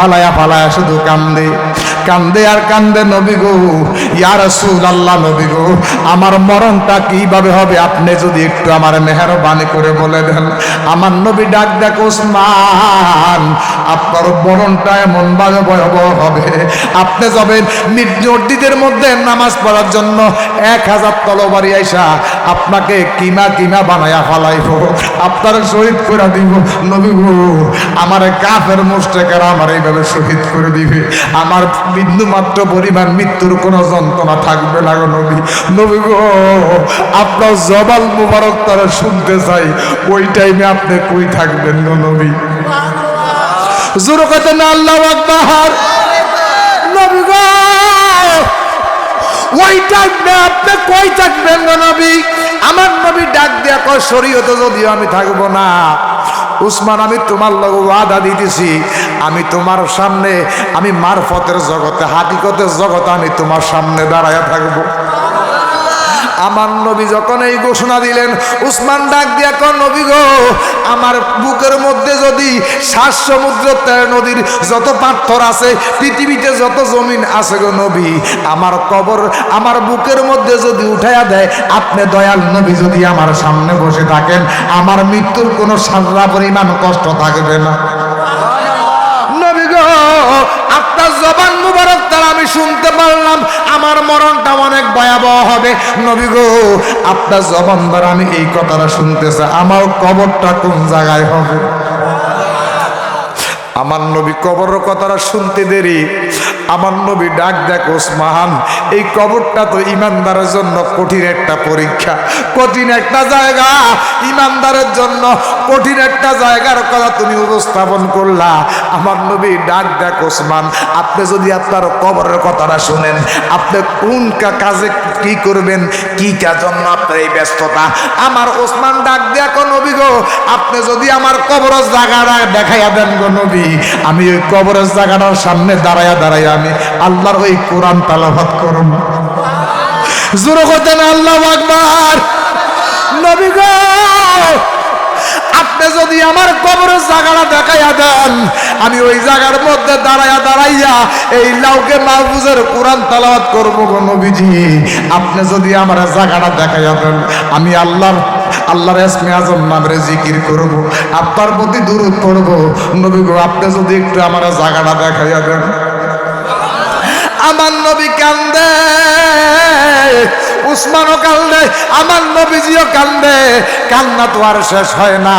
ফালায়া ফালায়া শুধু কান্দে। কান্দে আর কান্দে নবী গো। ইয়া রাসূল আল্লাহ নবী গো, আমার মরণটা কীভাবে হবে? আপনি যদি একটু আমার মেহরবানি করে বলে দেন। আমার নবী ডাক দেখ, ওসমান, আপনার মরণটা এমন ভাবে ভয়াবহ হবে। আপনি যাবেন মসজিদের মধ্যে নামাজ পড়ার জন্য এক হাজার তলবারি আইসা আপনাকে কিমা কিমা বানায়া ফালাইব। আপনার শহীদ করে দিব। নবী গো, আমার কাফের মুস্টেকের আমার এইভাবে শহীদ করে দিবে। আমার বিন্দু মাত্র পরিমাণ মৃত্যুর কোনো যন্ত্রণা থাকবে না গো নবী। নবী গো, আপনার জবাল মুবারক তারা শুনতে চাই ওই টাইমে আপনি কই থাকবেন গো নবী? জোর কথা না, আল্লাহ আকবার। নবী গো, ওই টাইমে আপনি কই থাকবেন গো নবী? আমার নবী ডাক দিয়া কয়, শরীয়তে যদিও আমি থাকব না। উসমান, আমি তোমার লগ ওয়াদা দিতেছি। আমি তোমার সামনে, আমি মারফতের জগতে, হাকিকতের জগতে আমি তোমার সামনে দাঁড়ায় থাকব। আমার নবী যখন এই ঘোষণা দিলেন, উসমান ডাক দিয়া কর, নবী গো, আমার বুকের মধ্যে যদি সাত সমুদ্র তেরো নদীর যত পাথর আছে, পৃথিবীতে যত জমিন আছে গো নবী, আমার কবর আমার বুকের মধ্যে যদি উঠাইয়া দেয়, আপনি দয়াল নবী যদি আমার সামনে বসে থাকেন, আমার মৃত্যুর কোনো সারা পরিমাণ কষ্ট থাকবে না। নবী গো, আপনার জবান শুনতে পারলাম, আমার মরণটা অনেক ভয়াবহ হবে। নবী গো, আপনার জবান দ্বারা আমি এই কথাটা শুনতেছে, আমার কবরটা কোন জায়গায় হবে? আমার নবী কবরের কথাটা শুনতে দেরি। আমার নবী ডাক দেখ ওসমান, এই কবরটা তো ইমানদারের জন্য কঠিন একটা পরীক্ষা। কঠিন একটা জায়গা, ইমানদারের জন্য কঠিন একটা জায়গার কথা তুমি উপস্থাপন করলা। আমার নবী ডাক দেখ ওসমান, আপনি যদি আপনার কবরের কথাটা শুনেন, আপনি কোন কাজে কি করবেন, কি কাজ জন্য আপনার এই ব্যস্ততা? আমার ওসমান ডাক দেয়া নবী গো, আপনি যদি আমার কবরের জায়গাটা দেখাইয়া দেন গো নবী, আমি ওই কবরের জায়গাটার সামনে দাঁড়াইয়া দাঁড়াইয়া আমি আল্লাহর ওই কোরআন তালাভাত করব জোর করতেন আল্লাহ আকবার। নবী গো, আপনি যদি আমার কবরের জায়গাটা দেখাইয়া দেন, আমি ওই জায়গার মধ্যে দাঁড়াইয়া দাঁড়াইয়া এই লাউকে মাহফুজের কোরআন তালাওয়াত করব গো নবীজি। আপনি যদি আমার জায়গাটা দেখাইয়া দেন, আমি আল্লাহর আল্লাহর এসমে আজম নামের জিকির করব। আপনার প্রতি দূরত পড়ব। নবী গো, আপনি যদি একটু আমার জায়গাটা দেখাইয়া দেন। আমার নবী কান্দে, উসমানও কান্দে, আমার নবীজিও কান্দে। কান্না তো আর শেষ হয় না।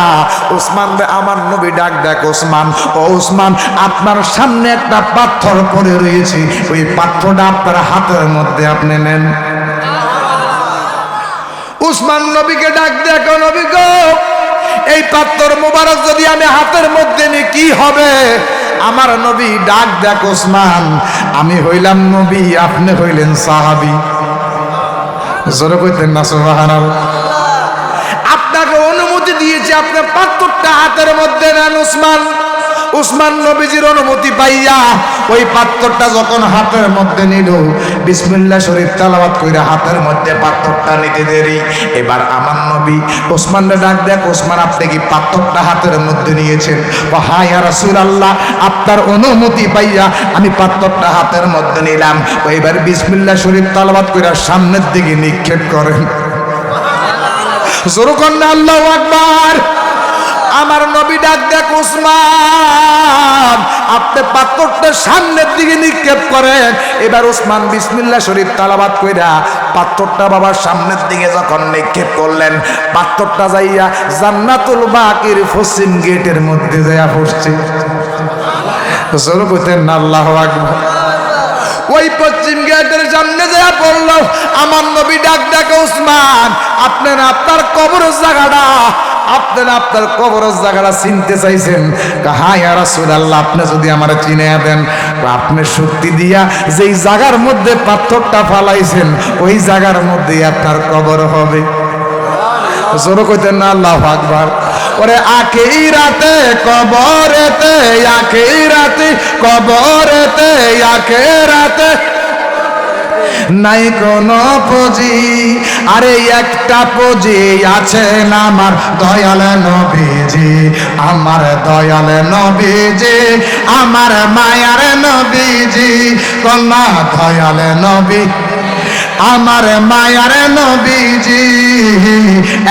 উসমান আমার নবী ডাক দেখ উসমান। ও উসমান, আপনার সামনে একটা পাথর পড়ে রয়েছে। ওই পাথরটা আপনার হাতের মধ্যে আপনি নেন। উসমান নবীকে ডাক দেখো নবী গো, এই পাত্তর মোবারক যদি আমি হাতের মধ্যে নিই, কি হবে? আমার নবী ডাক দেখ ওসমান আমি হইলাম নবী, আপনি হইলেন সাহাবি। জোরে কইতেন না, সুবহানাল্লাহ। আপনাকে অনুমতি দিয়েছে আপনার পাত্রটা হাতের মধ্যে নেন, উসমান। উসমান নবীজির অনুমতি পাইয়া ওই পাত্রটা যখন হাতের মধ্যে নিল, বিসমিল্লাহ শরীফ তালাবাত কইরা হাতের মধ্যে পাত্রটা নিতে দেরি। এবার আমার নবী ওসমানরে ডাক দেখ ওসমান আপনি কি পাত্রটা হাতের মধ্যে নিয়েছেন? ও হ্যাঁ ইয়া রাসূলুল্লাহ, আপনার অনুমতি পাইয়া আমি পাত্রটা হাতের মধ্যে নিলাম। ও এবার বিসমিল্লাহ শরীফ তালাবাত কইরা সামনের দিকে নিক্ষেপ করেন। জোরকন্যা আল্লাহ আকবার। আমার নবী ডাক দেখ, উসমান। আপনি পাথরটা সামনের দিকে নিক্ষেপ করেন। এবার উসমান বিসমিল্লা শরীফ তালাবাদ কইরা পাথরটা বাবার সামনের দিকে যখন নিক্ষেপ করলেন, পাথরটা যাইয়া জান্নাতুল বাকির পশ্চিম গেটের মধ্যে যাইয়া পড়ছে। জোর কইতেন আল্লাহ ওই পশ্চিম গেটের সামনে যা পড়ল। আমার নবী ডাক উসমান আপনার আপনার কবরের জায়গাটা আপনার আপনার কবরের জায়গাটা চিনতে চাইছেন আপনি যদি আমার চিনে দেন আপনি শক্তি দিয়া যেই জায়গার মধ্যে পাথরটা ফালাইছেন, ওই জায়গার মধ্যে আপনার কবর হবে। জোর কইতেন না, আল্লাহ আকবার। ওরে আখেই রাতে কবরেতে, আখেই রাতে কবরেতে আখে রাতে নাই কোনো পুঁজি। আরে একটা পুঁজি না আমার দয়াল নবীজি। আমার দয়াল নবীজি, আমার মায়ার নবীজি। কন্যা দয়াল নবী, আমার মায়ার নবীজি।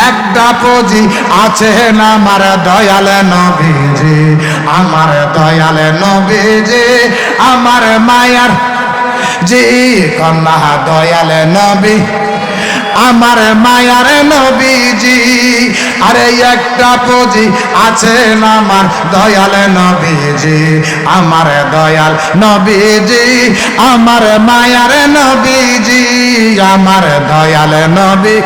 একটা পুঁজি আছে না আমার দয়াল নবীজি, আমার দয়াল নবীজি, আমার মায়ার জি কন্যা দয়াল নবী, আমার মায়ার নবীজি, আরে একটা পুঁজি আছে না আমার দয়াল নবীজি, আমার দয়াল নবীজি, আমার মায়ার নবীজি, আমার দয়াল নবী,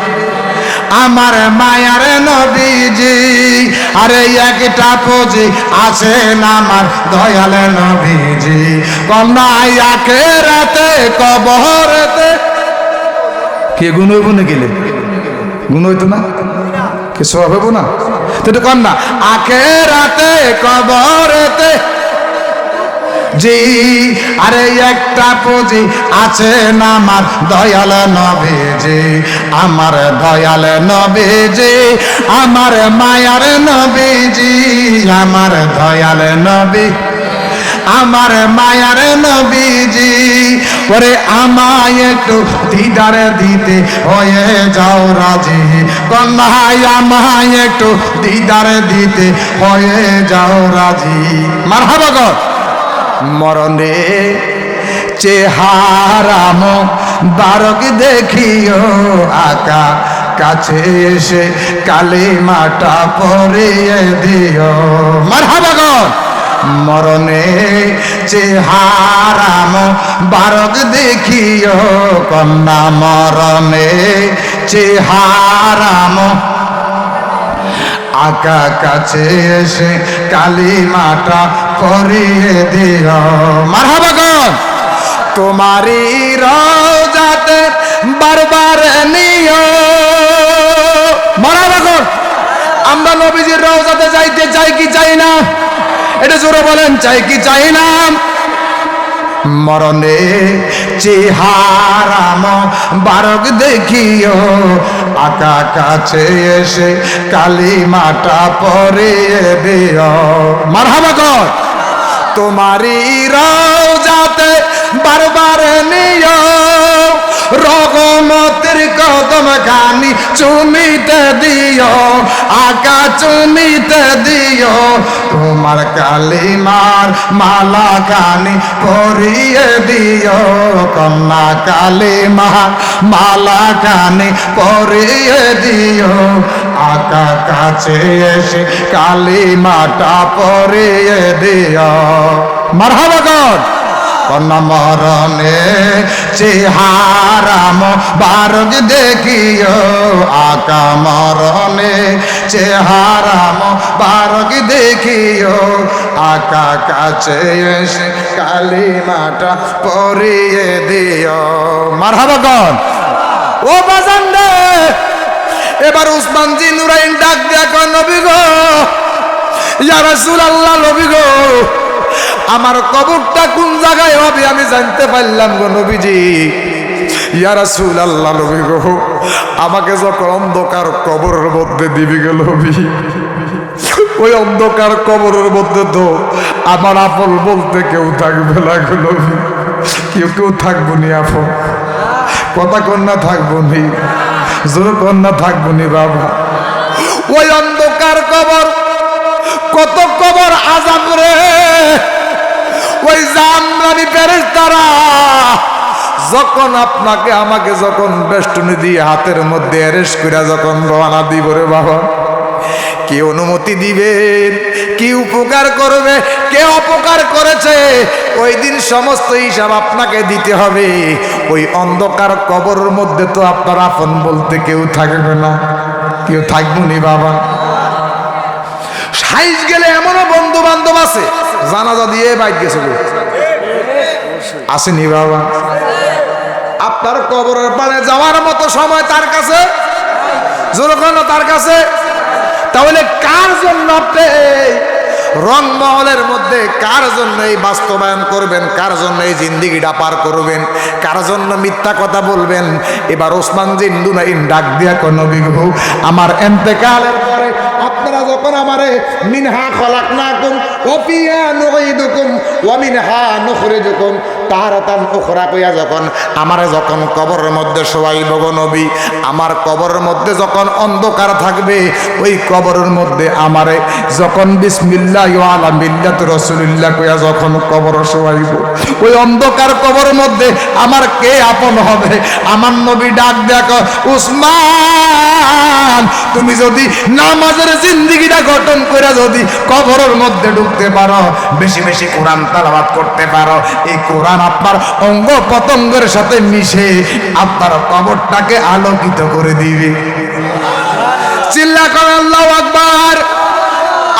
আমার মায়ার নবীজি। আরে একটা পুঁজি আছে না আমার দয়াল নবীজি। কন্যা একে রাতে, কবরেতে। কে গুণ হইব না গেলে? গুণ হইতো না? কে সব হইব না? তো কন্যা। আকে রাতে, কবরেতে। জি আরে একটা পুঁজি আছে না আমার দয়াল নবীজি, আমার দয়াল নবীজি, আমার মায়ার নবীজি, আমার দয়াল নবী, আমার মায়ার নবীজি, ওরে আমায় একটু দিদার দিতে হয়ে যাও রাজি কন্যাই আমায় একটু দিদার দিতে হয়ে যাও রাজি। মার হাবাগর মরণে চেহারাম বারক দেখিও আকা কাছে এসে কালী মাটা পরিয়ে দিও। মার হাবাগর মরণে চেহারাম বারক দেখিও কন্যা মরণে চেহারাম আকা কাছে এসে কালী মাটা পরিয়ে দিও। মারহাবাগন তোমারই রোজাতে বারবার নিও। মারহাবাগন আমরা নবীজির রোজাতে যাইতে চাই কি চাই না? এটা জোরে বলেন চাই কি চাই না? মরণে চেহারাম বারক দেখিও। আকা কাছে এসে কালী মাটা পরিয়ে দিও মারহাবা কর। তোমারই রোজাতে কদম গানি চুমিতে দিও, আকা চুমিতে দিও। তোমার কালিমার মালা গানি পরিয়ে দিও, কন্যা কালিমার মালা গানি পরিয়ে দিও। আকা কাছে এসে কালিমাটা পরিয়ে দিও। মারহাবাগর কন্যা মরণে চেহারাম বারগ দেখিও আকা মরণে চেহারাম বারগ দেখিও। আকা কাছে এসে কালী মাটা পরিয়ে দিও। মারহাবাগন ও বাজান এবার উসমান জি নুরাইন ডাক দেখো নবী গো, ইয়া রাসূলুল্লাহ, নবী গো আমার কবরটা কোন জায়গায় হবে আমি জানতে পারলাম গো নবীজি। ইয়া রাসূলুল্লাহ নবী গো, আমাকে যখন অন্ধকার কবরের মধ্যে দিবি গেল ওই অন্ধকার কবরের মধ্যে তো আমার আপন বলতে কেউ থাকবে না গো কেউ কেউ থাকব নি আপন। কথা কন্যা থাকব নি। জোর কন্যা থাকব নি বাবা। ওই অন্ধকার কবর কত কবর আজাব রে? ওই জামরানি প্যারেস তারা যখন আপনাকে আমাকে যখন বেষ্টনী দিয়ে হাতের মধ্যে অ্যারেস্ট করে যখন রওনা দিব রে বাবা, কে অনুমতি দিবেন কি উপকার করবে? কে অপকার করেছে? ওই দিন সমস্ত হিসাব আপনাকে দিতে হবে। ওই অন্ধকার কবরের মধ্যে তো আপনার আপন বলতে কেউ থাকবে না। কেউ থাকব নি বাবা। সাইজ গেলে এমনও বন্ধু বান্ধব আছে, জানাজা দিয়ে বাইক গেছে আসেনি বাবা। আপনার কবরের পানে যাওয়ার মতো সময় তার কাছে? তার কাছে? তাহলে কার জন্য আপনি রংমহলের মধ্যে কার জন্য এই বাস্তবায়ন করবেন? কার জন্য এই জিন্দিগিটা পার করবেন? কার জন্য মিথ্যা কথা বলবেন? এবার ওসমান জিন্দুনাইন ডাক দিয়া কোন বিঘু আমার এন্তেকালের পরে আপনারা যখন আমারে, মিনহা খলাক না কুম ওপিয়া নুইদুকুম ওয়া মিনহা নুখরিজুকুম তাহারাতান উখরা কইয়া যখন আমারে যখন কবরের মধ্যে নবী, আমার কবরের মধ্যে যখন অন্ধকার থাকবে, ওই কবরের মধ্যে আমারে যখন বিসমিল্লাহ আলা মিল্লাত কইয়া যখন কবর ওই অন্ধকার কবরের মধ্যে আমার কে আপন হবে? আমার নবী ডাক দেখো, উসমান! তুমি যদি নামাজের জিন্দিগিটা গঠন করে যদি কবরের মধ্যে ঢুকতে পারো, বেশি বেশি কোরআন তালাবাত করতে পারো। এই কোরআন আপনার অঙ্গ পতঙ্গের সাথে মিশে আপনার কবরটাকে আলোকিত করে দিবে। চিল্লা করে, আল্লাহ আকবার।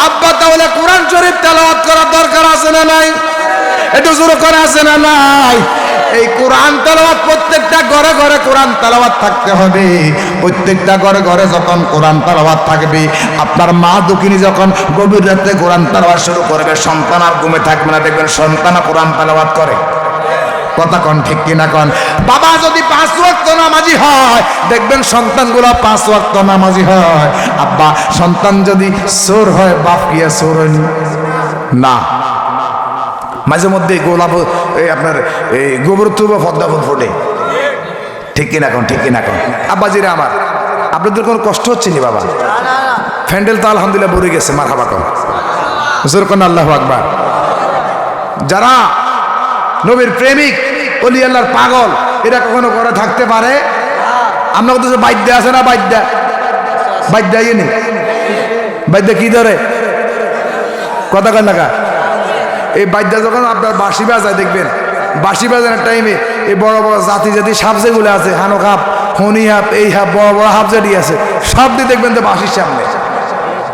আব্বা, তাহলে কোরআন শরীফ তেলাওয়াত করার দরকার আছে না নাই? একটু জোর করে আছে না নাই? এই কোরআন তেলাওয়াত প্রত্যেকটা ঘরে ঘরে কোরআন তেলাওয়াত থাকতে হবে। প্রত্যেকটা ঘরে ঘরে যখন কোরআন তেলাওয়াত থাকবে, আপনার মা দুঃখিনী যখন গভীর রাতে কোরআন তেলাওয়াত শুরু করবে, সন্তান আর ঘুমে থাকবে না। দেখবেন সন্তান কোরআন তেলাওয়াত করে। কথা কন ঠিক কিনা কন? বাবা যদি পাঁচ ওয়াক্ত নামাজি হয়, দেখবেন সন্তানগুলো পাঁচ ওয়াক্ত নামাজি হয়। আব্বা, সন্তান যদি চোর হয়, বাপ চোর হয়নি। না। মাঝে মধ্যে গোলাপ, এই আপনার, এই গোবর তুব পদ্মা ফুল ফোটে। ঠিক কিনা কন ঠিক কিনা কন আব্বাজিরা আমার, আপনাদের কোনো কষ্ট হচ্ছে নি বাবা? ফ্যান্ডেল তো আলহামদুলিল্লাহ ভরে গেছে মার হাবা কন জোর কন আল্লাহ আকবার। যারা নবীর প্রেমিক, অলি আল্লাহর পাগল, এরা কখনো করে থাকতে পারে? আমরা কত বাদ্যা আছে না বাদ্যা বাদ্যা ইয়ে নেই বাদ্যা কি ধরে? কথা কয় নাকা এই বাদ্যা যখন আপনার বাঁশি বাজায় দেখবেন বাঁশি বাজানোর টাইমে এই বড় বড় জাতি জাতি সাপ যেগুলো আছে হানো কাপ হনি হাপ এই হাপ বড় বড় হাফ জাতি আছে সব দিয়ে দেখবেন তো বাঁশির সামনে।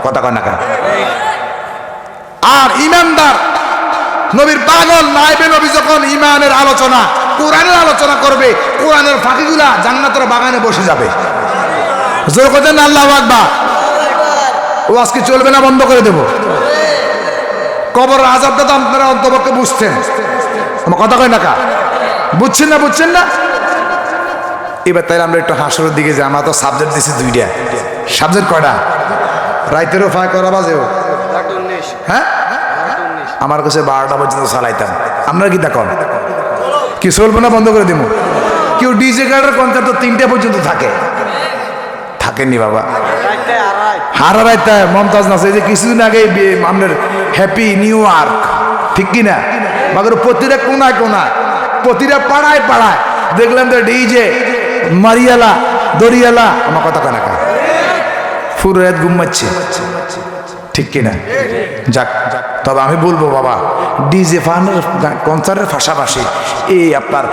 কথা কয় নাকা আর ইমানদার নবীর পাগল নাইবে নবী যখন ইমানের আলোচনা কোরআনের আলোচনা করবে কোরআনের ফাঁকিগুলা জান্নাতের বাগানে বসে যাবে। জোর করতেন না আল্লাহ আকবা ও আজকে চলবে না বন্ধ করে দেব? কবর আজাবটা তো আপনারা অন্তপক্ষে বুঝছেন আমার কথা কয় না কা? বুঝছেন না বুঝছেন না? এবার তাই আমরা একটু হাসরের দিকে যাই, আমরা তো সাবজেক্ট দিছি দুইটা। সাবজেক্ট কয়টা? রাইতেরও ফাঁক করা বাজেও হ্যাঁ? আমার কাছে বারোটা পর্যন্ত চালাইতাম। আপনারা কি দেখুন কি চলবো না বন্ধ করে দিব কেউ ডিজে গার্ডের কনসার্ট তো তিনটে পর্যন্ত থাকে। থাকেননি বাবা। হারা রাইতে। মমতাজ নাচ এই যে কিছুদিন আগে আপনার হ্যাপি নিউ ইয়র্ক ঠিক কি না মাগর প্রতিটা কোনায় কোনায় প্রতিটা পাড়ায় পাড়ায় দেখলাম তো ডিজে মারিয়ালা দরিয়ালা আমার কথা কানা? কা পুরো রাত ঘুমাচ্ছে ঠিক কিনা? যাক তবে আমি বলব বাবা ডিজে ফানের কনসার্টের পাশাপাশি এই আপনার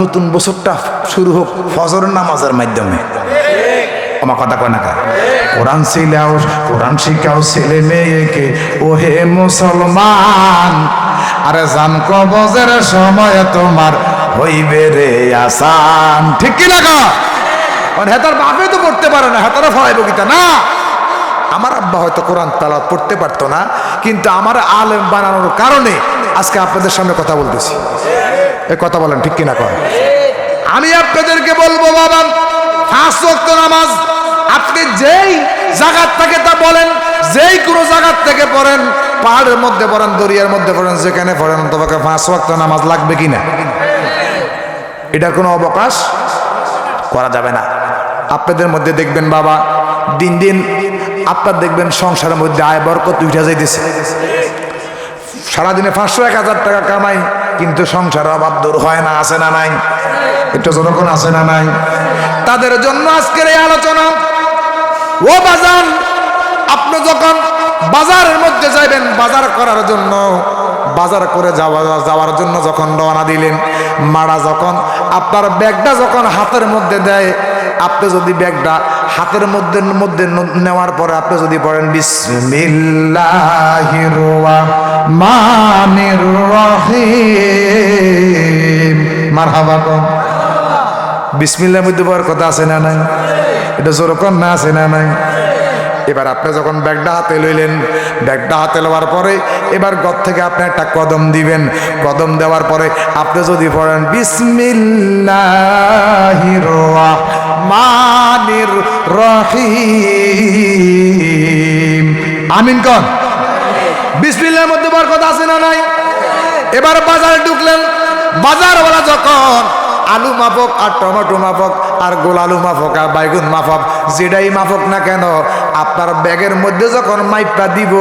নতুন বছরটা শুরু হোক ফজরের নামাজের মাধ্যমে। আমার কথা কয় না? কোরআন শিলাও কোরআন শিখাও ছেলে মেয়েকে। ও হে মুসলমান, আরে জান কবজের সময় তোমার হইবে রে আসান। ঠিক কা মানে হেতার বাপে তো পড়তে পারে না হেতারা ফলাইব কিতা না। আমার আব্বা হয়তো কোরআন তালাত পড়তে পারতো না, কিন্তু আমার আলেম বানানোর কারণে আজকে আপনাদের সামনে কথা বলতেছি। এ কথা বলেন, ঠিক কিনা কর আমি আপনাদেরকে বলব বাবা ওয়াক্ত নামাজ আপনি যেই জায়গার থেকে তা বলেন, যেই কোনো জায়গার থেকে পড়েন, পাহাড়ের মধ্যে পড়েন, দরিয়ার মধ্যে পড়েন, যেখানে পড়েন তোমাকে পাঁচ ওয়াক্ত নামাজ লাগবে কিনা এটার কোনো অবকাশ করা যাবে না। আপনাদের মধ্যে দেখবেন বাবা, দিন দিন আপনার দেখবেন সংসারের মধ্যে আয় বরকত উঠে যাইতেছে। সারাদিনে পাঁচশো, এক হাজার টাকা কামাই, কিন্তু সংসারের অভাব দূর হয় না, আছে না নাই? একটু জনগণ আছে না নাই? তাদের জন্য আজকের এই আলোচনা ও বাজান, আপনি যখন বাজারের মধ্যে যাইবেন, বাজার করার জন্য, বাজার করে যাওয়া, যাওয়ার জন্য যখন রওনা দিলেন, মারা যখন আপনার ব্যাগটা যখন হাতের মধ্যে দেয়, আপনি যদি ব্যাগটা হাতের মধ্যে মধ্যে নেওয়ার পরে আপনি যদি পড়েন বিসমিল্লার মধ্যে পড়ার কথা আছে না নাই? এটা যেরকম না আছে না নাই? এবার আপনি যখন ব্যাগটা হাতে লইলেন, ব্যাগটা হাতে লওয়ার পরে এবার ঘর থেকে আপনি একটা কদম দিবেন। কদম দেওয়ার পরে আপনি যদি পড়েন রহিম। আমিন কন বিসমিল্লার মধ্যে বরকত আছে না নাই? এবার বাজারে ঢুকলেন। বাজারওয়ালা যখন আলু মাফক আর টমেটো মাফক আর গোল আলু মাফক আর বাইগুন মাফক যেটাই মাফক না কেন আপনার ব্যাগের মধ্যে যখন মাইপটা দিব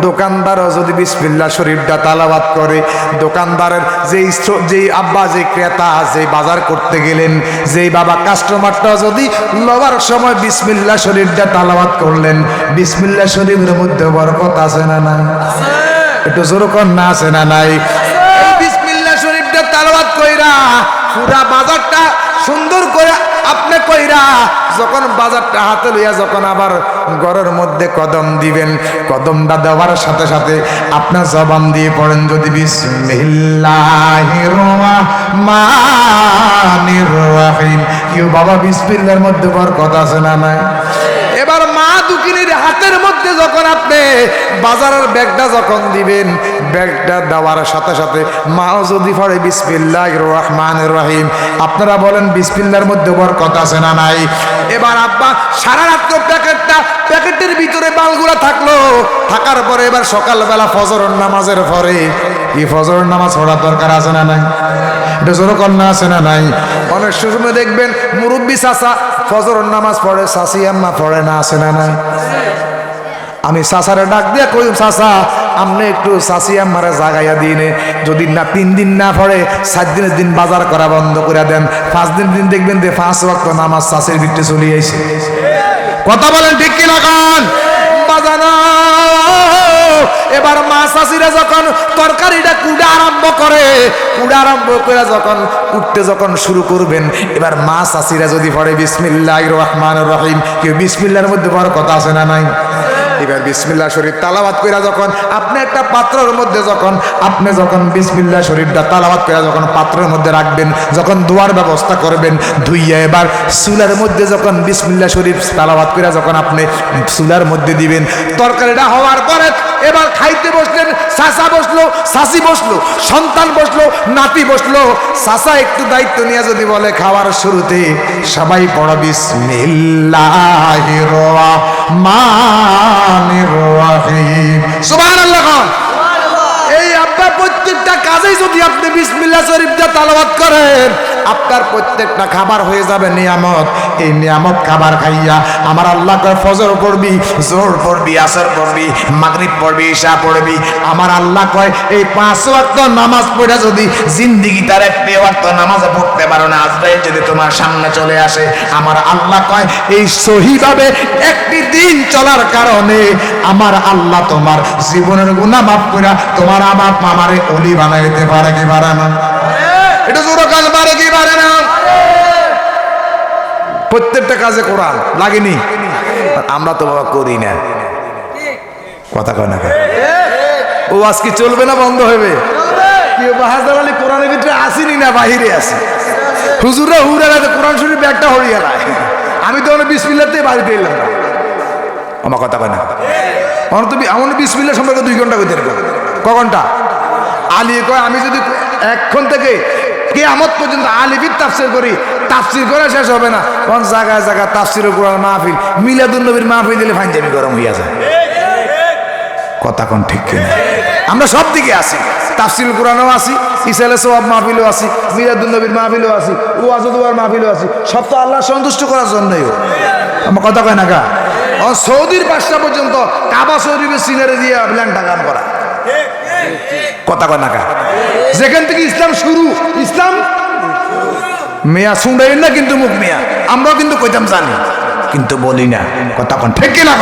দোকানদারও যদি বিসমিল্লা শরীফটা তালাবাদ করে দোকানদারের যেই যেই আব্বা যে ক্রেতা যে বাজার করতে গেলেন যেই বাবা কাস্টমারটা যদি লবার সময় বিসমিল্লা শরীফটা তালাবাদ করলেন বিসমিল্লা শরীফের মধ্যে বরকত আছে না নাই? একটু জোর কর না আছে না নাই? এই বিসমিল্লাহ শরীফটা তালাবাত কইরা পুরা বাজারটা সুন্দর করে আপনি কইরা যখন বাজারটা হাতে লইয়া যখন আবার ঘরের মধ্যে কদম দিবেন, কদমটা দেওয়ার সাথে সাথে আপনার জবান দিয়ে পড়েন যদি বিসমিল্লাহির রহিম। কেউ বাবা, বিসমিল্লার মধ্যে বরকত আছে না নাই? এবার মা দুকিনীর হাতের মধ্যে যখন আপনি বাজারের ব্যাগটা যখন দিবেন, ব্যাগটা দেওয়ার সাথে সাথে মাও যদি পড়ে বিসমিল্লাহ রহমান রহিম। আপনারা বলেন বিসমিল্লার মধ্যে বরকত আছে না নাই? এবার আব্বা, সারা রাত্র প্যাকেটটা, প্যাকেটের ভিতরে বালগুলা থাকল। থাকার পরে এবার সকালবেলা ফজর নামাজের পরে, কি ফজর নামাজ পড়ার দরকার আছে না নাই? এটা জোর কন্যা আছে না নাই? অনেক সময় দেখবেন, মুরব্বী চাচা ফজর নামাজ পড়ে চাষি আম্মা, পড়ে না, আছে না নাই? আমি চাচারে ডাক দিয়ে কই চাচা আপনি একটু চাষি আম্মারে জাগাইয়া দিনে যদি না তিন দিন না পড়ে, সাত দিনের দিন বাজার করা বন্ধ করে দেন। পাঁচ দিন দিন দেখবেন যে পাঁচ ওয়াক্ত নামাজ চাষের ভিতরে চলে আইছে। কথা বলেন ঠিক কিনা কান? বাজানো। এবার মা চাষিরা যখন তরকারিটা কুড়া আরম্ভ করে, কুড়া আরম্ভ করে যখন উঠতে যখন শুরু করবেন, এবার মা চাষিরা যদি পড়ে বিসমিল্লাহ রহমান রহিম, কেউ বিসমিল্লার মধ্যে বড় কথা আছে না নাই? এবার বিসমিল্লা শরীফ তালাবাত কইরা যখন, আপনি একটা পাত্রের মধ্যে যখন, আপনি যখন বিসমিল্লা শরীফটা তালাবাত কইরা যখন পাত্রের মধ্যে রাখবেন, যখন দোয়ার ব্যবস্থা করবেন, ধুইয়া এবার চুলার মধ্যে যখন বিসমিল্লা শরীফ তালাবাত কইরা যখন আপনি চুলার মধ্যে দিবেন, তরকারিটা হওয়ার পরে এবার খাইতে বসলেন সাসা বসল সাসি বসল সন্তান বসল নাতি বসল। সাসা একটু দায়িত্ব নিয়ে যদি বলে খাওয়ার শুরুতে সবাই পড়া সুবহানাল্লাহ খান এই আব্বা প্রত্যেকটা কাজেই যদি আপনি বিসমিল্লাহ শরীফটা তালাবাত করেন আপনার প্রত্যেকটা খাবার হয়ে যাবে নিয়ামত। এই নিয়ামত খাবার খাইয়া আমার আল্লাহ কয়, ফজর পড়বি জোর পড়বি, আসর পড়বি, মাগরিব পড়বি, ঈশা পড়বি। আমার আল্লাহ কয়, এই পাঁচ ওয়াক্ত নামাজ পড়ে যদি জিন্দিগি তার একটি ওয়াক্ত নামাজ পড়তে পারো না, আজরাইল যদি তোমার সামনে চলে আসে। আমার আল্লাহ কয়, এই সহিভাবে একটি দিন চলার কারণে আমার আল্লাহ তোমার জীবনের গুণা মাফ করে তোমার আমার মামারে অলি বানাইতে পারে কি পারে না? এটা জোর কাজ কি না? প্রত্যেকটা কাজে কোরআন লাগেনি? আমরা তো বাবা করি না। কথা কয় না? ও আজকে চলবে না বন্ধ হবে কি আলী ব্যাগটা আমি তো এলাম। কয় তো দুই ঘণ্টা ক আলী কয়, আমি যদি এখন থেকে কে আমত পর্যন্ত আলিফির তাফসির করি, তাফসির করে শেষ হবে না। কোন জায়গায় জায়গায় তাফসির কোরআন মাহফিল মিলাদুল নবীর মাহফিল দিলে ফাইনজামি গরম হইয়া যায়। কথা কোন ঠিক কিনা? আমরা সব দিকে আছি। তাফসিল কোরআনও আছি ইসালে সোয়াব মাহফিলও আছি মিরাদুল নবীর মাহফিলও আছি ও আজদুয়ার মাহফিলও আছি, সব তো আল্লাহ সন্তুষ্ট করার জন্যই আমার কথা কয় না গা? সৌদির পাঁচটা পর্যন্ত কাবা শরীফের সিনারে দিয়ে ল্যাংটা গান করা। কথা কয় না যেখান থেকে ইসলাম শুরু, ইসলাম মেয়া শুনবেন না কিন্তু মুখ মেয়া? আমরাও কিন্তু কইতাম জানি, কিন্তু বলি না, কথা কন। ঠিক কিনা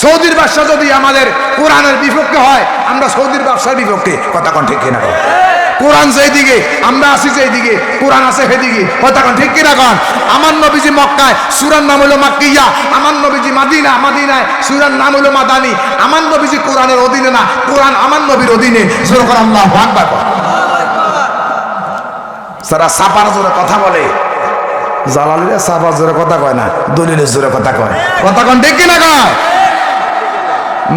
সৌদির ব্যবসা যদি আমাদের কোরআনের বিপক্ষে হয়, আমরা সৌদির ব্যবসার বিপক্ষে, কথা কন ঠিক কন? কোরআন সেই দিকে আমরা আছি সেই দিকে কোরআন আছে সেদিকে। কথা কোন ঠিক কিনা কন? আমার নবীজি মক্কায়, সুরার নাম হলো মাক্কিয়া। আমার নবীজি মাদিনা, মাদিনায় সুরার নাম হলো মাদানি। আমার নবীজি কোরআনের অধীনে না, কোরআন আমার নবীর অধীনে। জোর করে আল্লাহ আকবার। যারা সাপার জোরে কথা বলে, জালালিরা সাফা জোরে কথা কয় না, দলিলের জোরে কথা কয়। কথা কন ঠিক কিনা কয়?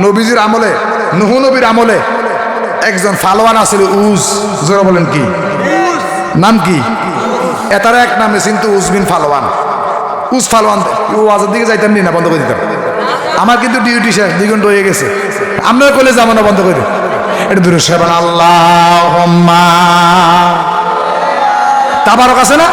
নবীজির আমলে, নুহু নবীর আমলে একজন ফালোয়ান আছিল উজ। জোরে বলেন কি? নাম কি? এটার এক নামে কিন্তু উজবিন ফালোয়ান। উজ ফালোয়ান ওয়াজের দিকে যাইতাম নি বন্ধ করে দিতাম। আমার কিন্তু ডিউটি শেষ দুই ঘণ্টা হয়ে গেছে। আপনার কলে যাব না, বন্ধ করে এটা দূরে সেবান আল্লাহ তাবারক আছে না?